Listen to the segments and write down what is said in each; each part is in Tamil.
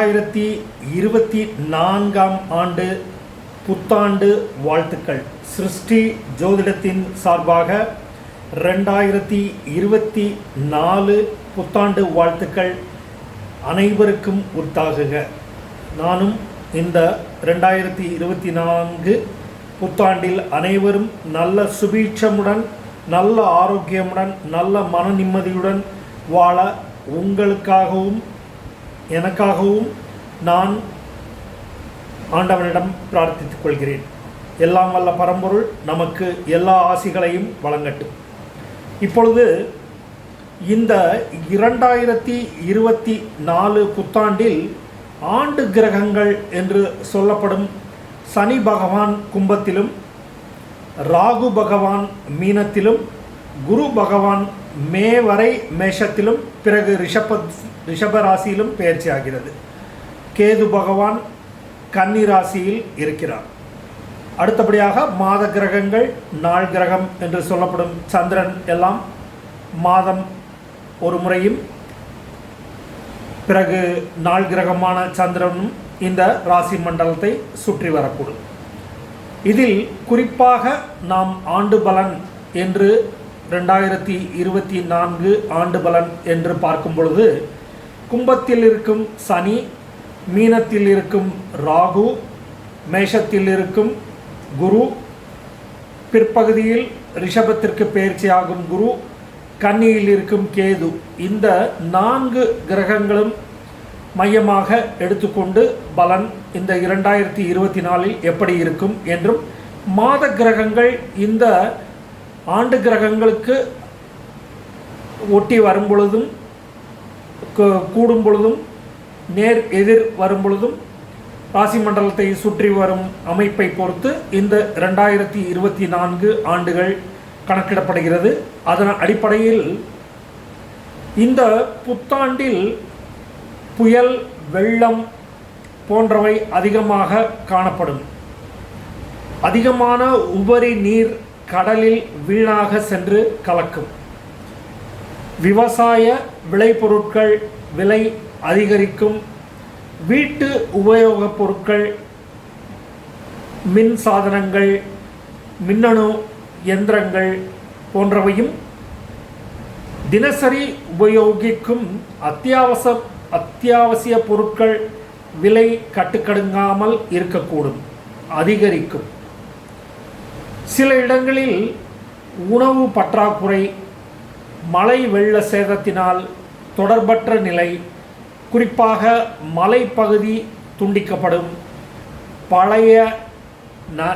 ரெண்டாயிரத்தி இருபத்தி நான்காம் ஆண்டு புத்தாண்டு வாழ்த்துக்கள். சிருஷ்டி ஜோதிடத்தின் சார்பாக ரெண்டாயிரத்தி இருபத்தி நாலு புத்தாண்டு வாழ்த்துக்கள் அனைவருக்கும் உத்தாகுக நானும் இந்த ரெண்டாயிரத்தி இருபத்தி நான்கு புத்தாண்டில் அனைவரும் நல்ல சுபீட்சமுடன் நல்ல ஆரோக்கியமுடன் நல்ல மன நிம்மதியுடன் வாழ உங்களுக்காகவும் எனக்காகவும் நான் ஆண்டவனிடம் பிரார்த்தித்துக் கொள்கிறேன். எல்லாம் வல்ல பரம்பொருள் நமக்கு எல்லா ஆசிகளையும் வழங்கட்டும். இப்பொழுது இந்த இரண்டாயிரத்தி இருபத்தி நாலு புத்தாண்டில் ஆண்டு கிரகங்கள் என்று சொல்லப்படும் சனி பகவான் கும்பத்திலும் ராகு பகவான் மீனத்திலும் குரு பகவான் மே வரை மேஷத்திலும் பிறகு ரிஷப ரிஷப ராசியிலும் பெயர்ச்சி ஆகிறது. கேது பகவான் கன்னி ராசியில் இருக்கிறார். அடுத்தபடியாக மாத கிரகங்கள் நாள் கிரகம் என்று சொல்லப்படும் சந்திரன் எல்லாம் மாதம் ஒரு முறையும் பிறகு நாள் கிரகமான சந்திரனும் இந்த ராசி மண்டலத்தை சுற்றி வரக்கூடும். இதில் குறிப்பாக நாம் ஆண்டு பலன் என்று ரெண்டாயிரத்தி இருபத்தி நான்கு ஆண்டு பலன் என்று பார்க்கும் பொழுது கும்பத்தில் இருக்கும் சனி மீனத்தில் இருக்கும் ராகு மேஷத்தில் இருக்கும் குரு பிற்பகுதியில் ரிஷபத்திற்கு பயிற்சியாகும் குரு கன்னியில் இருக்கும் கேது இந்த நான்கு கிரகங்களும் மையமாக எடுத்துக்கொண்டு பலன் இந்த இரண்டாயிரத்தி இருபத்தி நாலில் எப்படி இருக்கும் என்றும் மாத கிரகங்கள் இந்த ஆண்டு கிரகங்களுக்கு ஒட்டி வரும் பொழுதும் கூடும் பொழுதும் நேர் எதிர் வரும் பொழுதும் ராசி மண்டலத்தை சுற்றி வரும் அமைப்பை பொறுத்து இந்த ரெண்டாயிரத்தி இருபத்தி நான்கு ஆண்டுகள் கணக்கிடப்படுகிறது. அதன் அடிப்படையில் இந்த புத்தாண்டில் புயல் வெள்ளம் போன்றவை அதிகமாக காணப்படும். அதிகமான உபரி நீர் கடலில் வீணாக சென்று கலக்கும். விவசாய விளைபொருட்கள் விலை அதிகரிக்கும். வீட்டு உபயோகப் பொருட்கள் மின் சாதனங்கள் மின்னணு எந்திரங்கள் போன்றவையும் தினசரி உபயோகிக்கும் அத்தியாவசிய அத்தியாவசிய பொருட்கள் விலை கட்டுக்கடுங்காமல் இருக்கக்கூடும் அதிகரிக்கும். சில இடங்களில் உணவு பற்றாக்குறை மழை வெள்ள சேதத்தினால் தொடர்பற்ற நிலை குறிப்பாக மலைப்பகுதி துண்டிக்கப்படும். பழைய ந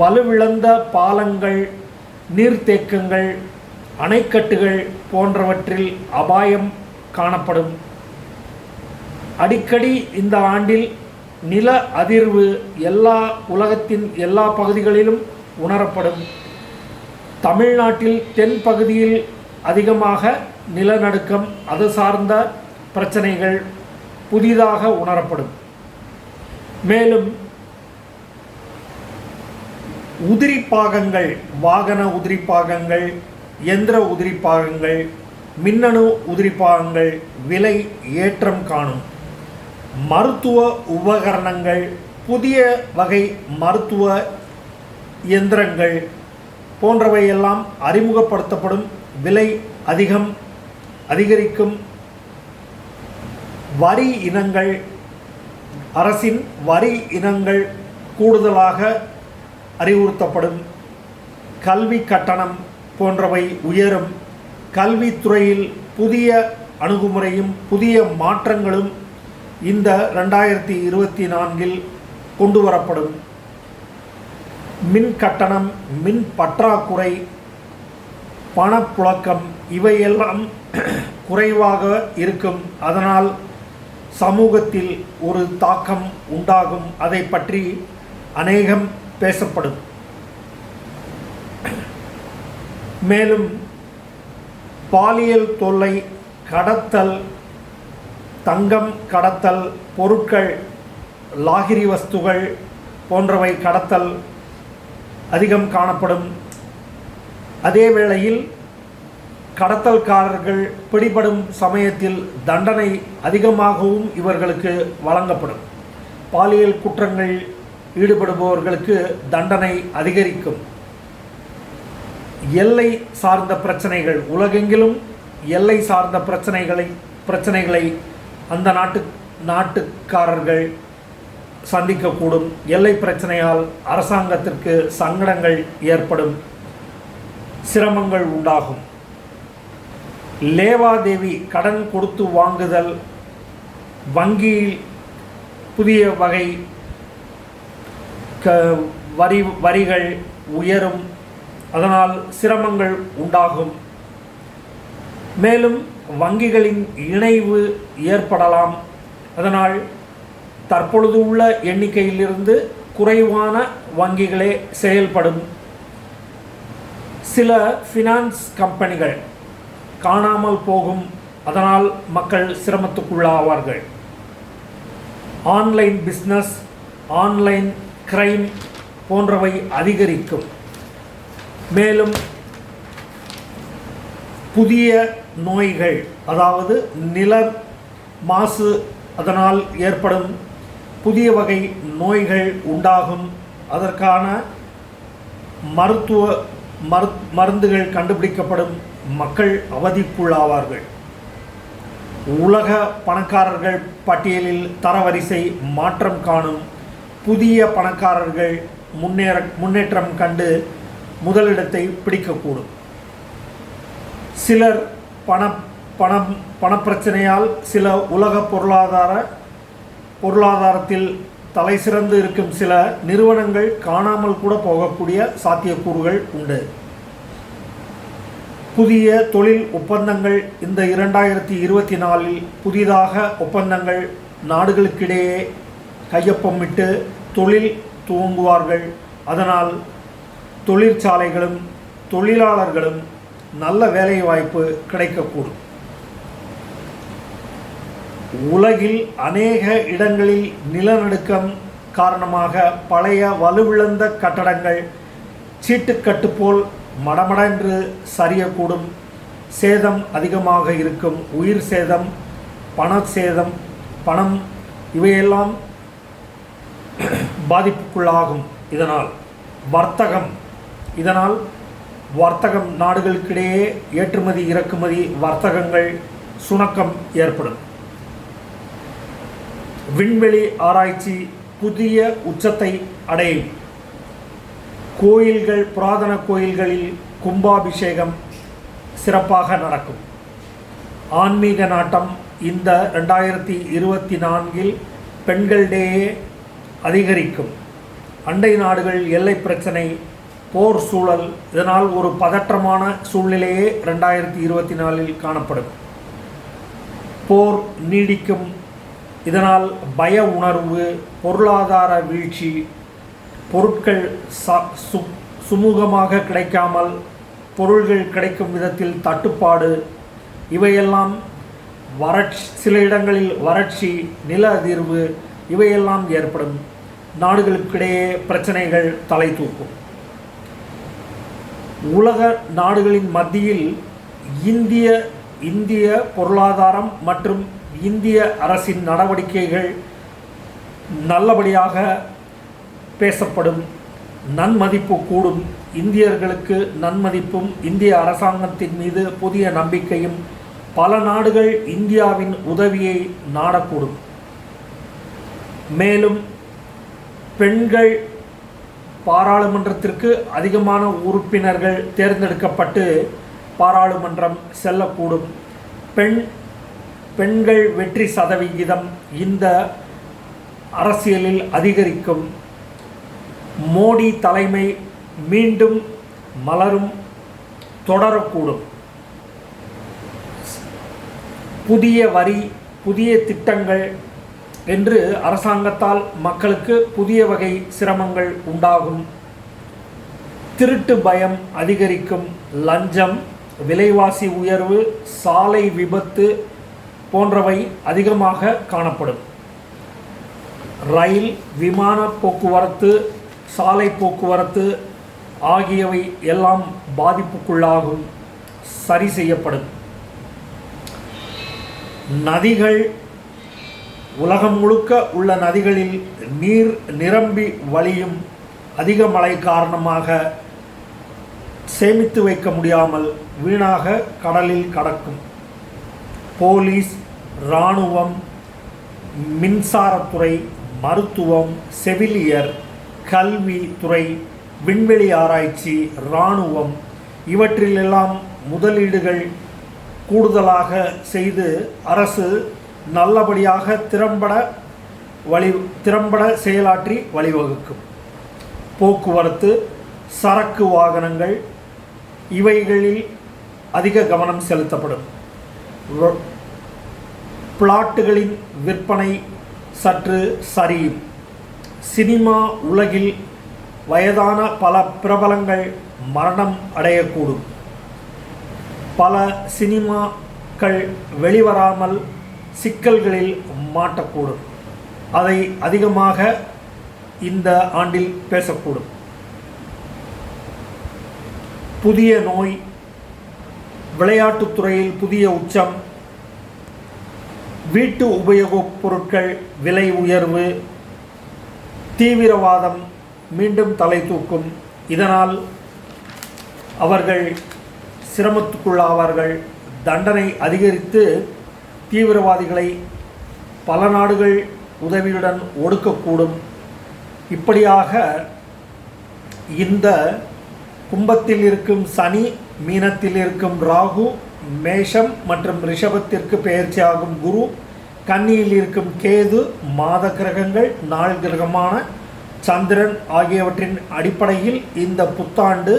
வலுவிழந்த பாலங்கள் நீர்த்தேக்கங்கள் அணைக்கட்டுகள் போன்றவற்றில் அபாயம் காணப்படும். அடிக்கடி இந்த ஆண்டில் நில அதிர்வு எல்லா உலகத்தின் எல்லா பகுதிகளிலும் உணரப்படும். தமிழ்நாட்டில் தென் பகுதியில் அதிகமாக நிலநடுக்கம் அது சார்ந்த பிரச்சனைகள் புதிதாக உணரப்படும். மேலும் உதிரி பாகங்கள் வாகன உதிரி பாகங்கள் எந்திர உதிரி பாகங்கள் மின்னணு உதிரி பாகங்கள் விலை ஏற்றம் காணும். மருத்துவ உபகரணங்கள் புதிய வகை மருத்துவ இயந்திரங்கள் போன்றவையெல்லாம் அறிமுகப்படுத்தப்படும் விலை அதிகம் அதிகரிக்கும் வரி இனங்கள் அரசின் வரி இனங்கள் கூடுதலாக அறிவுறுத்தப்படும். கல்வி கட்டணம் போன்றவை உயரும். கல்வித்துறையில் புதிய அணுகுமுறையும் புதிய மாற்றங்களும் இந்த ரெண்டாயிரத்தி இருபத்தி நான்கில் கொண்டு வரப்படும் மின் கட்டணம் மின் பற்றாக்குறை பணப்புழக்கம் இவையெல்லாம் குறைவாக இருக்கும். அதனால் சமூகத்தில் ஒரு தாக்கம் உண்டாகும். அதை பற்றி அநேகம் பேசப்படும். மேலும் பாலியல் தொல்லை கடத்தல் தங்கம் கடத்தல் பொருட்கள் லாகிரி வஸ்துகள் போன்றவை கடத்தல் அதிகம் காணப்படும். அதே வேளையில் கடத்தல்காரர்கள் பிடிபடும் சமயத்தில் தண்டனை அதிகமாகவும் இவர்களுக்கு வழங்கப்படும். பாலியல் குற்றங்கள் ஈடுபடுபவர்களுக்கு தண்டனை அதிகரிக்கும். எல்லை சார்ந்த பிரச்சனைகள் உலகெங்கிலும் எல்லை சார்ந்த பிரச்சனைகளை பிரச்சனைகளை அந்த நாட்டு நாட்டுக்காரர்கள் சந்திக்கக்கூடும். எல்லை பிரச்சனையால் அரசாங்கத்திற்கு சங்கடங்கள் ஏற்படும் சிரமங்கள் உண்டாகும். லேவாதேவி கடன் கொடுத்து வாங்குதல் வங்கியில் புதிய வகை க வரி வரிகள் உயரும். அதனால் சிரமங்கள் உண்டாகும். மேலும் வங்கிகளின் இணைவு ஏற்படலாம். அதனால் தற்பொழுது உள்ள எண்ணிக்கையிலிருந்து குறைவான வங்கிகளே செயல்படும். சில ஃபினான்ஸ் கம்பெனிகள் காணாமல் போகும். அதனால் மக்கள் சிரமத்துக்குள்ளாவார்கள். ஆன்லைன் பிஸ்னஸ் ஆன்லைன் கிரைம் போன்றவை அதிகரிக்கும். மேலும் புதிய நோய்கள் அதாவது நில மாசு அதனால் ஏற்படும் புதிய வகை நோய்கள் உண்டாகும். அதற்கான மருத்துவ மரு மருந்துகள் கண்டுபிடிக்கப்படும் மக்கள் அவதிக்குள்ளாவார்கள். உலக பணக்காரர்கள் பட்டியலில் தரவரிசை மாற்றம் காணும் புதிய பணக்காரர்கள் முன்னேற முன்னேற்றம் கண்டு முதலிடத்தை பிடிக்கக்கூடும். சிலர் பண பணம் பணப்பிரச்சனையால் சில உலக பொருளாதார பொருளாதாரத்தில் தலை சிறந்து இருக்கும் சில நிறுவனங்கள் காணாமல் கூட போகக்கூடிய சாத்தியக்கூறுகள் உண்டு. புதிய தொழில் ஒப்பந்தங்கள் இந்த இரண்டாயிரத்தி இருபத்தி நாலில் புதிதாக ஒப்பந்தங்கள் நாடுகளுக்கிடையே கையொப்பமிட்டு தொழில் துவங்குவார்கள். அதனால் தொழிற்சாலைகளும் தொழிலாளர்களும் நல்ல வேலைவாய்ப்பு கிடைக்கக்கூடும். உலகில் அநேக இடங்களில் நிலநடுக்கம் காரணமாக பழைய வலுவிழந்த கட்டடங்கள் சீட்டுக்கட்டு போல் மடமடென்று சரியக்கூடும். சேதம் அதிகமாக இருக்கும். உயிர் சேதம் பண சேதம் பணம் இவையெல்லாம் பாதிப்புக்குள்ளாகும். இதனால் வர்த்தகம் இதனால் வர்த்தகம் நாடுகளுக்கிடையே ஏற்றுமதி இறக்குமதி வர்த்தகங்கள் சுணக்கம் ஏற்படும். விண்வெளி ஆராய்ச்சி புதிய உச்சத்தை அடையும். கோயில்கள் புராதன கோயில்களில் கும்பாபிஷேகம் சிறப்பாக நடக்கும். ஆன்மீக நாட்டம் இந்த ரெண்டாயிரத்தி இருபத்தி நான்கில் பெண்களிடையே அதிகரிக்கும். அண்டை நாடுகள் எல்லை பிரச்சனை போர் சூழல் இதனால் ஒரு பதற்றமான சூழ்நிலையே ரெண்டாயிரத்தி இருபத்தி நாலில் காணப்படும். போர் நீடிக்கும் இதனால் பய உணர்வு பொருளாதார வீழ்ச்சி பொருட்கள் ச சு சுமூகமாக கிடைக்காமல் பொருள்கள் கிடைக்கும் விதத்தில் தட்டுப்பாடு இவையெல்லாம் வறட்சி சில இடங்களில் வறட்சி நில அதிர்வு இவையெல்லாம் ஏற்படும். நாடுகளுக்கிடையே பிரச்சனைகள் தலை தூக்கும். உலக நாடுகளின் மத்தியில் இந்திய இந்திய பொருளாதாரம் மற்றும் இந்திய அரசின் நடவடிக்கைகள் நல்லபடியாக பேசப்படும் நன்மதிப்பு கூடும். இந்தியர்களுக்கு நன்மதிப்பும் இந்திய அரசாங்கத்தின் மீது புதிய நம்பிக்கையும் பல நாடுகள் இந்தியாவின் உதவியை நாடக்கூடும். மேலும் பெண்கள் பாராளுமன்றத்திற்கு அதிகமான உறுப்பினர்கள் தேர்ந்தெடுக்கப்பட்டு பாராளுமன்றம் செல்லக்கூடும். பெண் பெண்கள் வெற்றி சதவிகிதம் இந்த அரசியலில் அதிகரிக்கும். மோடி தலைமை மீண்டும் மலரும் தொடரக்கூடும். புதிய வரி புதிய திட்டங்கள் என்று அரசாங்கத்தால் மக்களுக்கு புதிய வகை சிரமங்கள் உண்டாகும். திருட்டு பயம் அதிகரிக்கும். லஞ்சம் விலைவாசி உயர்வு சாலை விபத்து போன்றவை அதிகமாக காணப்படும். ரயில் விமான போக்குவரத்து சாலை போக்குவரத்து ஆகியவை எல்லாம் பாதிப்புக்குள்ளாகும் சரி செய்யப்படும். நதிகள் உலகம் முழுக்க உள்ள நதிகளில் நீர் நிரம்பி வழியும் அதிக மழை காரணமாக சேமித்து வைக்க முடியாமல் வீணாக கடலில் கடக்கும். போலீஸ் இராணுவம் மின்சாரத்துறை மருத்துவம் செவிலியர் கல்வி துறை விண்வெளி ஆராய்ச்சி இராணுவம் இவற்றிலெல்லாம் முதலீடுகள் கூடுதலாக செய்து அரசு நல்லபடியாக திறம்பட வழி திறம்பட செயலாற்றி வழிவகுக்கும். போக்குவரத்து சரக்கு வாகனங்கள் இவைகளில் அதிக கவனம் செலுத்தப்படும். பிளாட்டுகளின் விற்பனை சற்று சரியும் சினிமா உலகில் வயதான பல பிரபலங்கள் மரணம் அடையக்கூடும். பல சினிமாக்கள் வெளிவராமல் சிக்கல்களில் மாட்டக்கூடும். அதை அதிகமாக இந்த ஆண்டில் பேசக்கூடும். புதிய நோய் விளையாட்டுத்துறையில் புதிய உச்சம். வீட்டு உபயோகப் பொருட்கள் விலை உயர்வு. தீவிரவாதம் மீண்டும் தலை தூக்கும். இதனால் அவர்கள் சிரமத்துக்குள்ளாவார்கள். தண்டனை அதிகரித்து தீவிரவாதிகளை பல நாடுகள் உதவியுடன் ஒடுக்கக்கூடும். இப்படியாக இந்த கும்பத்தில் இருக்கும் சனி மீனத்தில் இருக்கும் ராகு மேஷம் மற்றும் ரிஷபத்திற்கு பெயர்ச்சியாகும் குரு கன்னியில் இருக்கும் கேது மாத கிரகங்கள் நாள் கிரகமான சந்திரன் ஆகியவற்றின் அடிப்படையில் இந்த புத்தாண்டு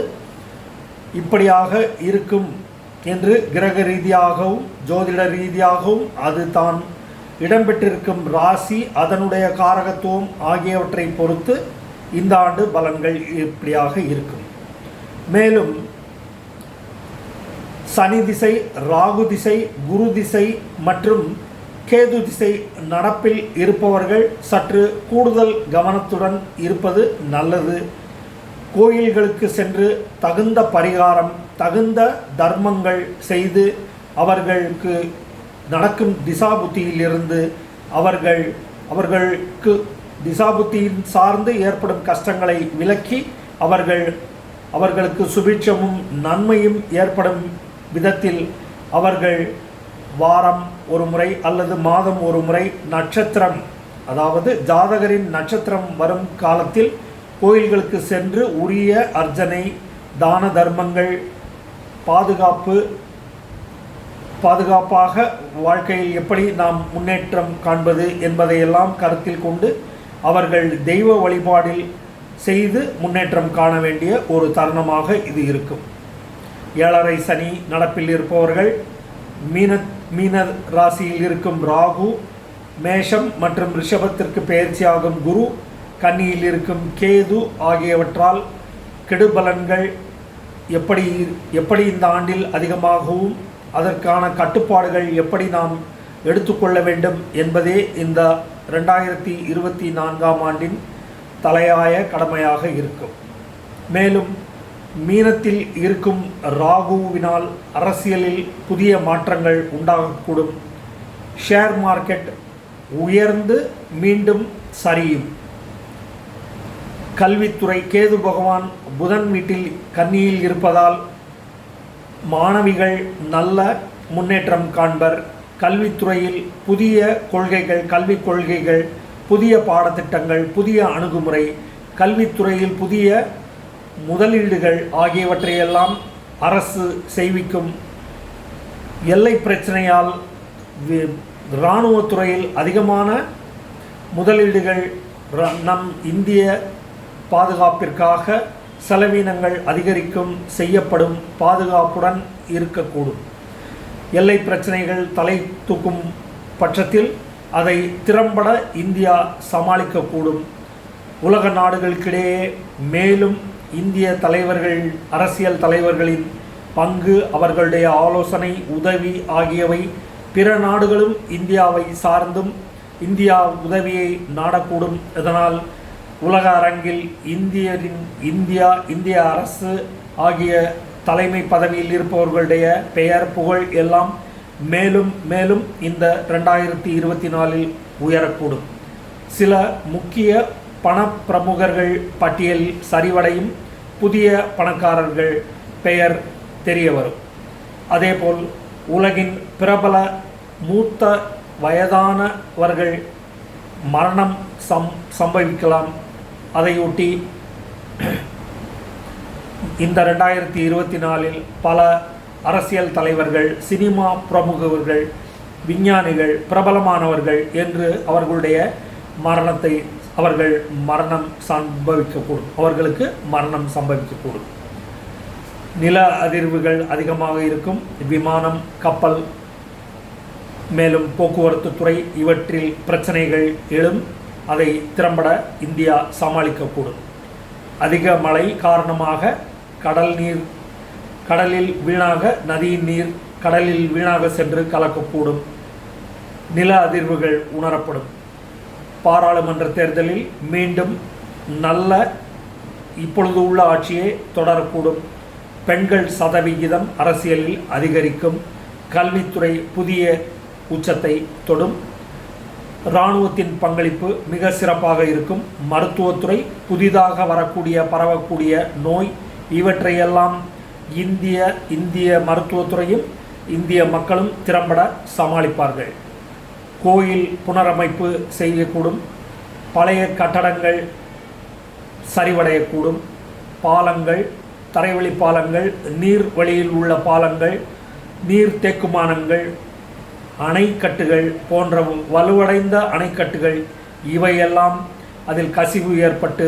இப்படியாக இருக்கும் என்று கிரக ரீதியாகவும் ஜோதிட ரீதியாகவும் அது தான் இடம்பெற்றிருக்கும் ராசி அதனுடைய காரகத்துவம் ஆகியவற்றை பொறுத்து இந்த ஆண்டு பலன்கள் இப்படியாக இருக்கும். மேலும் சனி திசை ராகு திசை குரு திசை மற்றும் கேது திசை நடப்பில் இருப்பவர்கள் சற்று கூடுதல் கவனத்துடன் இருப்பது நல்லது. கோயில்களுக்கு சென்று தகுந்த பரிகாரம் தகுந்த தர்மங்கள் செய்து அவர்களுக்கு நடக்கும் திசாபுத்தியிலிருந்து அவர்கள் அவர்களுக்கு திசாபுத்தியின் சார்ந்து ஏற்படும் கஷ்டங்களை விலக்கி அவர்கள் அவர்களுக்கு சுபிட்சமும் நன்மையும் ஏற்படும் விதத்தில் அவர்கள் வாரம் ஒரு முறை அல்லது மாதம் ஒரு முறை நட்சத்திரம் அதாவது ஜாதகரின் நட்சத்திரம் வரும் காலத்தில் கோயில்களுக்கு சென்று உரிய அர்ச்சனை தான தர்மங்கள் பாதுகாப்பு பாதுகாப்பாக வாழ்க்கையில் எப்படி நாம் முன்னேற்றம் காண்பது என்பதையெல்லாம் கருத்தில் கொண்டு அவர்கள் தெய்வ வழிபாடில் செய்து முன்னேற்றம் காண வேண்டிய ஒரு தருணமாக இது இருக்கும். ஏழரை சனி நடப்பில் இருப்பவர்கள் மீன மீன ராசியில் இருக்கும் ராகு மேஷம் மற்றும் ரிஷபத்திற்கு பெயர்ச்சியாகும் குரு கன்னியில் இருக்கும் கேது ஆகியவற்றால் கெடுபலன்கள் எப்படி எப்படி இந்த ஆண்டில் அதிகமாகவும் அதற்கான கட்டுப்பாடுகள் எப்படி நாம் எடுத்துக்கொள்ள வேண்டும் என்பதே இந்த ரெண்டாயிரத்தி இருபத்தி நான்காம் ஆண்டின் தலையாய கடமையாக இருக்கும். மேலும் மீனத்தில் இருக்கும் ராகுவினால் அரசியலில் புதிய மாற்றங்கள் உண்டாகக்கூடும். ஷேர் மார்க்கெட் உயர்ந்து மீண்டும் சரியும். கல்வித்துறை கேது பகவான் புதன் வீட்டில் கன்னியில் இருப்பதால் மாணவிகள் நல்ல முன்னேற்றம் காண்பர். கல்வித்துறையில் புதிய கொள்கைகள் கல்விக் கொள்கைகள் புதிய பாடத்திட்டங்கள் புதிய அணுகுமுறை கல்வித்துறையில் புதிய முதலீடுகள் ஆகியவற்றையெல்லாம் அரசு செய்விக்கும் எல்லை பிரச்சனையால் இராணுவத்துறையில் அதிகமான முதலீடுகள் ர- நம் இந்திய பாதுகாப்பிற்காக செலவீனங்கள் அதிகரிக்கும் செய்யப்படும் பாதுகாப்புடன் இருக்கக்கூடும். எல்லை பிரச்சனைகள் தலை தூக்கும் பட்சத்தில் அதை திறம்பட இந்தியா சமாளிக்கக்கூடும். உலக நாடுகளுக்கிடையே மேலும் இந்திய தலைவர்கள் அரசியல் தலைவர்களின் பங்கு அவர்களுடைய ஆலோசனை உதவி ஆகியவை பிற நாடுகளும் இந்தியாவை சார்ந்தும் இந்தியா உதவியை நாடக்கூடும். இதனால் உலக அரங்கில் இந்தியரின் இந்தியா இந்திய அரசு ஆகிய தலைமை பதவியில் இருப்பவர்களுடைய பெயர் புகழ் எல்லாம் மேலும் மேலும் இந்த ரெண்டாயிரத்தி இருபத்தி நாலில் உயரக்கூடும். சில முக்கிய பணப்பிரமுகர்கள் பட்டியல் சரிவடையும் புதிய பணக்காரர்கள் பெயர் தெரிய வரும் அதேபோல் உலகின் பிரபல மூத்த வயதானவர்கள் மரணம் சம் சம்பவிக்கலாம். அதையொட்டி இந்த ரெண்டாயிரத்தி இருபத்தி நாலில் பல அரசியல் தலைவர்கள் சினிமா பிரமுகர்கள் விஞ்ஞானிகள் பிரபலமானவர்கள் என்று அவர்களுடைய மரணத்தை அவர்கள் மரணம் சம்பவிக்கக்கூடும். அவர்களுக்கு மரணம் சம்பவிக்கக்கூடும். நில அதிர்வுகள் அதிகமாக இருக்கும். விமானம் கப்பல் மேலும் போக்குவரத்து துறை இவற்றில் பிரச்சனைகள் எழும். அதை திறம்பட இந்தியா சமாளிக்கக்கூடும். அதிக மழை காரணமாக கடல் நீர் கடலில் வீணாக நதியின் நீர் கடலில் வீணாக சென்று கலக்கக்கூடும். நில அதிர்வுகள் உணரப்படும். பாராளுமன்ற தேர்தலில் மீண்டும் நல்ல இப்பொழுது உள்ள ஆட்சியே தொடரக்கூடும். பெண்கள் சதவிகிதம் அரசியலில் அதிகரிக்கும். கல்வித்துறை புதிய உச்சத்தை தொடும். இராணுவத்தின் பங்களிப்பு மிக சிறப்பாக இருக்கும். மருத்துவத்துறை புதிதாக வரக்கூடிய பரவக்கூடிய நோய் இவற்றையெல்லாம் இந்திய இந்திய மருத்துவத்துறையும் இந்திய மக்களும் திறம்பட சமாளிப்பார்கள். கோயில் புனரமைப்பு செய்யக்கூடும். பழைய கட்டடங்கள் சரிவடையக்கூடும். பாலங்கள் தரைவழி பாலங்கள் நீர் வழியில் உள்ள பாலங்கள் நீர் தேக்குமானங்கள் அணைக்கட்டுகள் போன்ற வலுவடைந்த அணைக்கட்டுகள் இவையெல்லாம் அதில் கசிவு ஏற்பட்டு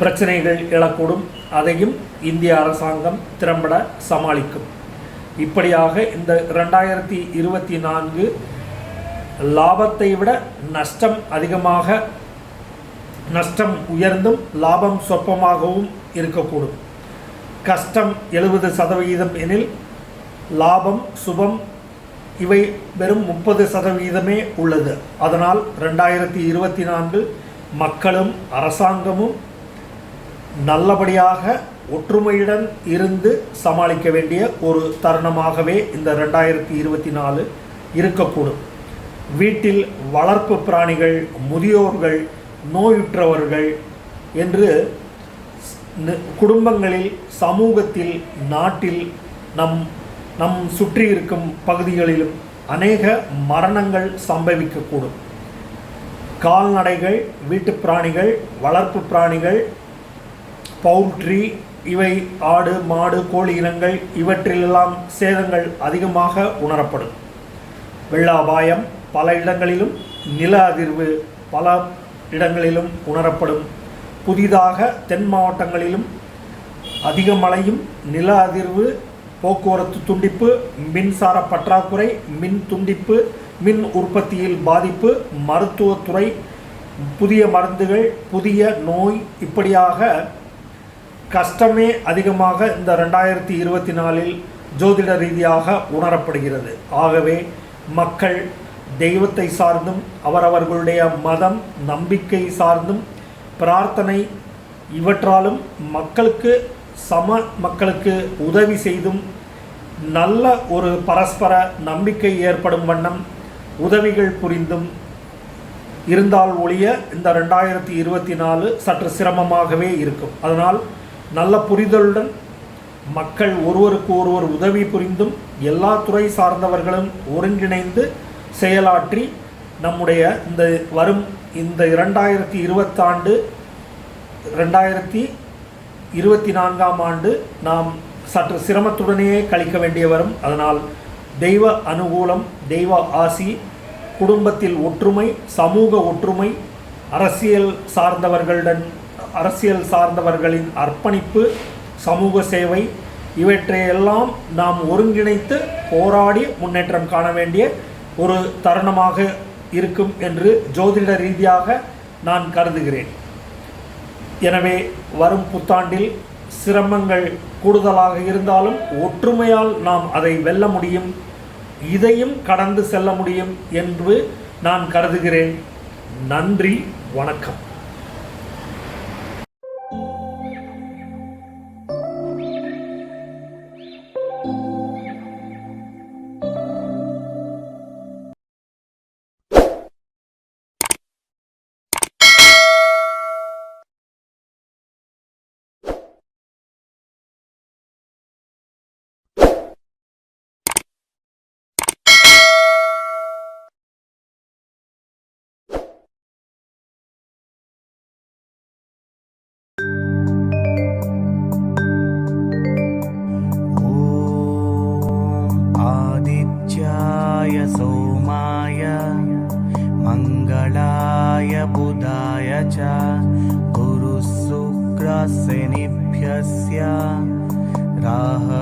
பிரச்சனைகள் எழக்கூடும். அதையும் இந்திய அரசாங்கம் திறம்பட சமாளிக்கும். இப்படியாக இந்த ரெண்டாயிரத்தி இருபத்தி நான்கு லாபத்தை விட நஷ்டம் அதிகமாக நஷ்டம் உயர்ந்தும் லாபம் சொற்பமாகவும் இருக்கக்கூடும். கஷ்டம் எழுபது சதவிகிதம் எனில் லாபம் சுபம் இவை வெறும் முப்பது சதவீதமே உள்ளது. அதனால் ரெண்டாயிரத்தி இருபத்தி நான்கு மக்களும் அரசாங்கமும் நல்லபடியாக ஒற்றுமையுடன் இருந்து சமாளிக்க வேண்டிய ஒரு தருணமாகவே இந்த ரெண்டாயிரத்தி இருபத்தி நாலு இருக்கக்கூடும். வீட்டில் வளர்ப்பு பிராணிகள் முதியோர்கள் நோயுற்றவர்கள் என்று குடும்பங்களில் சமூகத்தில் நாட்டில் நம் நம் சுற்றி இருக்கும் பகுதிகளிலும் அநேக மரணங்கள் சம்பவிக்கக்கூடும். கால்நடைகள் வீட்டுப் பிராணிகள் வளர்ப்பு பிராணிகள் பவுல்ட்ரி இவை ஆடு மாடு கோழி இனங்கள் இவற்றிலெல்லாம் சேதங்கள் அதிகமாக உணரப்படும். வெள்ள அபாயம் பல இடங்களிலும் நில அதிர்வு பல இடங்களிலும் உணரப்படும். புதிதாக தென் மாவட்டங்களிலும் அதிக மழையும் நில அதிர்வு போக்குவரத்து துண்டிப்பு மின்சார பற்றாக்குறை மின் துண்டிப்பு மின் உற்பத்தியில் பாதிப்பு மருத்துவத்துறை புதிய மருந்துகள் புதிய நோய் இப்படியாக கஷ்டமே அதிகமாக இந்த ரெண்டாயிரத்தி இருபத்தி நாலில் ஜோதிட ரீதியாக உணரப்படுகிறது. ஆகவே மக்கள் தெய்வத்தை சார்ந்தும் அவரவர்களுடைய மதம் நம்பிக்கை சார்ந்தும் பிரார்த்தனை இவற்றாலும் மக்களுக்கு சம மக்களுக்கு உதவி செய்தும் நல்ல ஒரு பரஸ்பர நம்பிக்கை ஏற்படும் வண்ணம் உதவிகள் புரிந்தும் இருந்தால் ஒழிய இந்த ரெண்டாயிரத்தி இருபத்தி நாலு சற்று சிரமமாகவே இருக்கும். அதனால் நல்ல புரிதலுடன் மக்கள் ஒருவருக்கு ஒருவர் உதவி புரிந்தும் எல்லா துறை சார்ந்தவர்களும் ஒருங்கிணைந்து செயலாற்றி நம்முடைய இந்த வரும் இந்த இரண்டாயிரத்தி இருபத்தாண்டு ரெண்டாயிரத்தி இருபத்தி நான்காம் ஆண்டு நாம் சற்று சிரமத்துடனேயே கழிக்க வேண்டிய வரும். அதனால் தெய்வ அனுகூலம் தெய்வ ஆசி குடும்பத்தில் ஒற்றுமை சமூக ஒற்றுமை அரசியல் சார்ந்தவர்களுடன் அரசியல் சார்ந்தவர்களின் அர்ப்பணிப்பு சமூக சேவை இவற்றையெல்லாம் நாம் ஒருங்கிணைத்து போராடி முன்னேற்றம் காண வேண்டிய ஒரு தருணமாக இருக்கும் என்று ஜோதிட ரீதியாக நான் கருதுகிறேன். எனவே வரும் புத்தாண்டில் சிரமங்கள் கூடுதலாக இருந்தாலும் ஒற்றுமையால் நாம் அதை வெல்ல முடியும் இதையும் கடந்து செல்ல முடியும் என்று நான் கருதுகிறேன். நன்றி வணக்கம். गुरुशुक्रशनिभ्यस्य राहवे